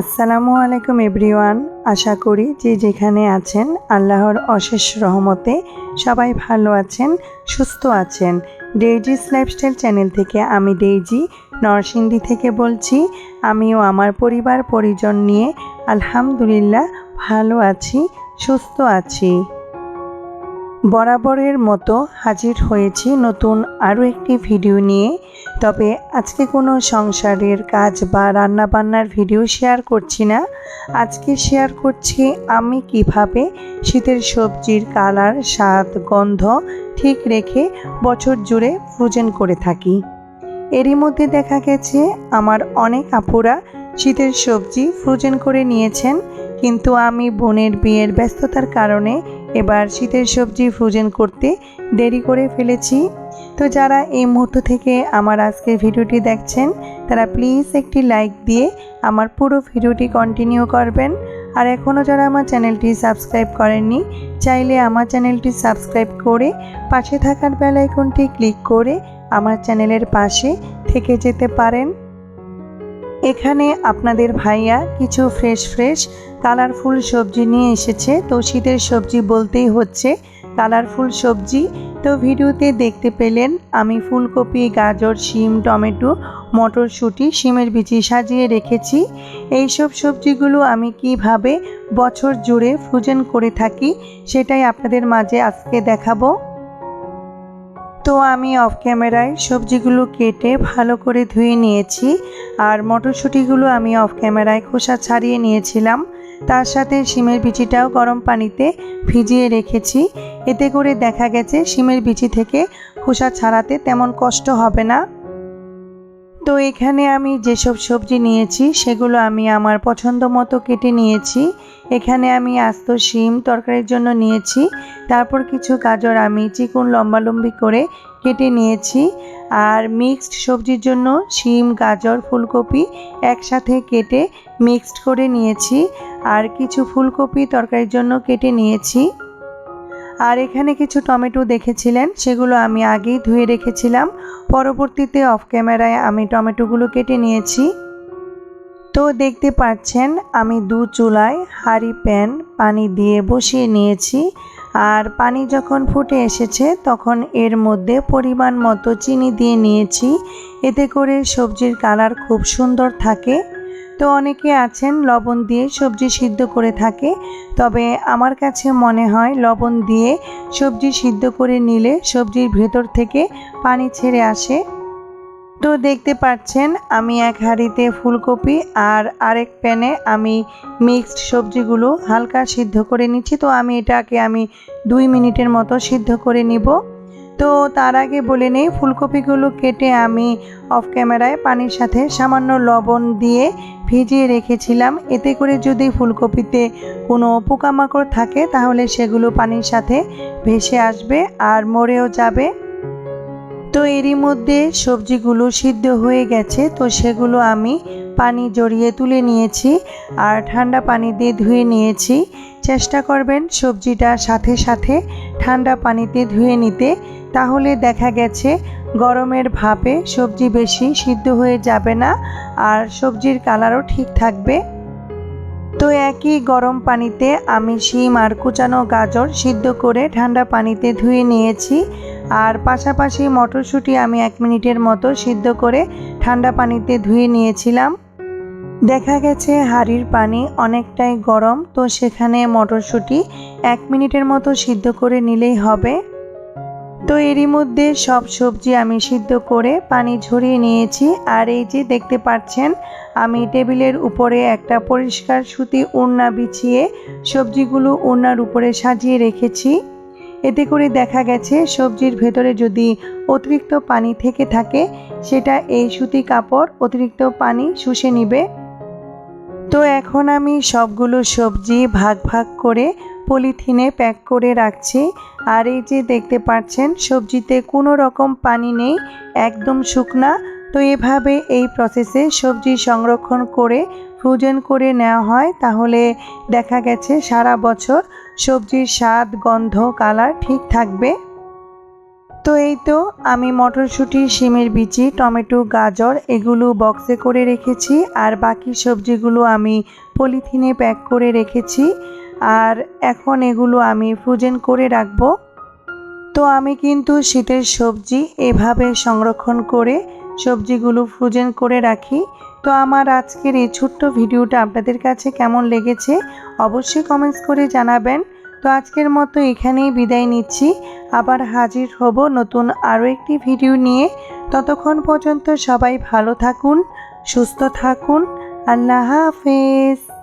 আসসালামু আলাইকুম এভরিওয়ান। আশা করি যে যেখানে আছেন, আল্লাহর অশেষ রহমতে সবাই ভালো আছেন, সুস্থ আছেন। ডেইজিস লাইফস্টাইল চ্যানেল থেকে আমি ডেইজি নরসিংদী থেকে বলছি, আমিও আমার পরিবার পরিজন নিয়ে আলহামদুলিল্লাহ ভালো আছি, সুস্থ আছি। বরাবরের মতো হাজির হয়েছি নতুন আরও একটি ভিডিও নিয়ে। তবে আজকে কোনো সংসারের কাজ বা রান্নাবান্নার ভিডিও শেয়ার করছি না। আজকে শেয়ার করছি আমি কীভাবে শীতের সবজির কালার, স্বাদ, গন্ধ ঠিক রেখে বছর জুড়ে ফ্রোজেন করে থাকি। এরই মধ্যে দেখা গেছে আমার অনেক আপুরা শীতের সবজি ফ্রোজেন করে নিয়েছেন। কিন্তু আমি বোনের বিয়ের ব্যস্ততার কারণে এবার শীতের সবজি ফ্রোজেন করতে দেরি করে ফেলেছি। তো যারা এই মুহূর্ত থেকে আমার আজকের ভিডিওটি দেখছেন, তারা প্লিজ একটি লাইক দিয়ে আমার পুরো ভিডিওটি কন্টিনিউ করবেন। আর এখনও যারা আমার চ্যানেলটি সাবস্ক্রাইব করেননি, চাইলে আমার চ্যানেলটি সাবস্ক্রাইব করে পাশে থাকার বেল আইকনটি ক্লিক করে আমার চ্যানেলের পাশে থেকে যেতে পারেন। এখানে আপনাদের ভাইয়া কিছু ফ্রেশ ফ্রেশ কালারফুল সবজি নিয়ে এসেছে। তো শীতের সবজি বলতেই হচ্ছে কালারফুল সবজি। তো ভিডিওতে দেখতে পেলেন, আমি ফুলকপি, গাজর, শিম, টমেটো, মটরশুঁটি, শিমের বিচি সাজিয়ে রেখেছি। এইসব সবজিগুলো আমি কীভাবে বছর জুড়ে ফ্রোজেন করে থাকি সেটাই আপনাদের মাঝে আজকে দেখাবো। তো আমি অফ ক্যামেরায় সবজিগুলো কেটে ভালো করে ধুয়ে নিয়েছি। আর মটরশুঁটিগুলো আমি অফ ক্যামেরায় খোসা ছাড়িয়ে নিয়েছিলাম। তার সাথে শিমের বিচিটাও গরম পানিতে ভিজিয়ে রেখেছি। এতে করে দেখা গেছে শিমের বিচি থেকে খোসা ছাড়াতে তেমন কষ্ট হবে না। তো এখানে আমি যেসব সবজি নিয়েছি, সেগুলো আমি আমার পছন্দ মতো কেটে নিয়েছি। এখানে আমি আস্ত শিম তরকারির জন্য নিয়েছি। তারপর কিছু গাজর আমি চিকুন লম্বালম্বি করে কেটে নিয়েছি। আর মিক্সড সবজির জন্য শিম, গাজর, ফুলকপি একসাথে কেটে মিক্সড করে নিয়েছি। আর কিছু ফুলকপি তরকারির জন্য কেটে নিয়েছি। আর এখানে কিছু টমেটো দেখেছিলেন, সেগুলো আমি আগেই ধুয়ে রেখেছিলাম। পরবর্তীতে অফ ক্যামেরায় আমি টমেটোগুলো কেটে নিয়েছি। তো দেখতে পাচ্ছেন, আমি দু চুলায় হাঁড়ি, প্যান, পানি দিয়ে বসিয়ে নিয়েছি। আর পানি যখন ফুটে এসেছে, তখন এর মধ্যে পরিমাণ মতো চিনি দিয়ে নিয়েছি। এতে করে সবজির কালার খুব সুন্দর থাকে। তো অনেকে আছেন, লবণ দিয়ে সবজি সিদ্ধ করে থাকে। তবে আমার কাছে মনে হয় লবণ দিয়ে সবজি সিদ্ধ করে নিলে সবজির ভেতর থেকে পানি ছেড়ে আসে। তো দেখতে পাচ্ছেন, আমি এক হাঁড়িতে ফুলকপি আর আরেক প্যানে আমি মিক্সড সবজিগুলো হালকা সিদ্ধ করে নিচ্ছি। তো আমি এটাকে আমি দুই মিনিটের মতো সিদ্ধ করে নিব। তো তার আগে বলে নেই, ফুলকপিগুলো কেটে আমি অফ ক্যামেরায় পানির সাথে সামান্য লবণ দিয়ে ভিজিয়ে রেখেছিলাম। এতে করে যদি ফুলকপিতে কোনো পোকামাকড় থাকে, তাহলে সেগুলো পানির সাথে ভেসে আসবে আর মরেও যাবে। তো এরই মধ্যে সবজিগুলো সিদ্ধ হয়ে গেছে, তো সেগুলো আমি পানি জড়িয়ে তুলে নিয়েছি আর ঠান্ডা পানি দিয়ে ধুয়ে নিয়েছি। চেষ্টা করবেন সবজিটা সাথে সাথে ঠান্ডা পানিতে ধুয়ে নিতে। তাহলে দেখা গেছে গরমের ভাপে সবজি বেশি সিদ্ধ হয়ে যাবে না আর সবজির কালারও ঠিক থাকবে। তো একই গরম পানিতে আমি শিম আর কুচানো গাজর সিদ্ধ করে ঠান্ডা পানিতে ধুয়ে নিয়েছি আর পাশাপাশি মটরশুঁটি আমি এক মিনিটের মতো সিদ্ধ করে ঠান্ডা পানিতে ধুয়ে নিয়েছিলাম। দেখা গেছে হাঁড়ির পানি অনেকটাই গরম, তো সেখানে মটরশুঁটি এক মিনিটের মতো সিদ্ধ করে নিলেই হবে। তো এরই মধ্যে সব সবজি আমি সিদ্ধ করে পানি ঝরিয়ে নিয়েছি। আর এই যে দেখতে পাচ্ছেন, আমি টেবিলের উপরে একটা পরিষ্কার সুতি ওড়না বিছিয়ে সবজিগুলো ওড়নার উপরে সাজিয়ে রেখেছি। এতে করে দেখা গেছে, সবজির ভেতরে যদি অতিরিক্ত পানি থেকে থাকে, সেটা এই সুতি কাপড় অতিরিক্ত পানি শুষে নিবে। তো এখন আমি সবগুলো সবজি ভাগ ভাগ করে পলিথিনে প্যাক করে রাখছি। আর এই যে দেখতে পাচ্ছেন, সবজিতে কোনো রকম পানি নেই, একদম শুকনা। তো এভাবে এই প্রসেসে সবজি সংরক্ষণ করে ফ্রোজেন করে নেওয়া হয়। তাহলে দেখা গেছে সারা বছর সবজির স্বাদ, গন্ধ কালার ঠিক থাকবে। তো এই তো আমি মটরশুঁটি, শিমের বিচি, টমেটো, গাজর এগুলো বক্সে করে রেখেছি। আর বাকি সবজিগুলো আমি পলিথিনে প্যাক করে রেখেছি। আর এখন এগুলো আমি ফ্রোজেন করে রাখব। তো আমি কিন্তু শীতের সবজি এভাবে সংরক্ষণ করে সবজিগুলো ফ্রোজেন করে রাখি। তো আমার আজকের এই ছোট্ট ভিডিওটা আপনাদের কাছে কেমন লেগেছে অবশ্যই কমেন্টস করে জানাবেন। তো আজকের মতো এখানেই বিদায় নিচ্ছি। আবার হাজির হব নতুন আরও একটি ভিডিও নিয়ে। ততক্ষণ পর্যন্ত সবাই ভালো থাকুন, সুস্থ থাকুন। আল্লাহ হাফেজ।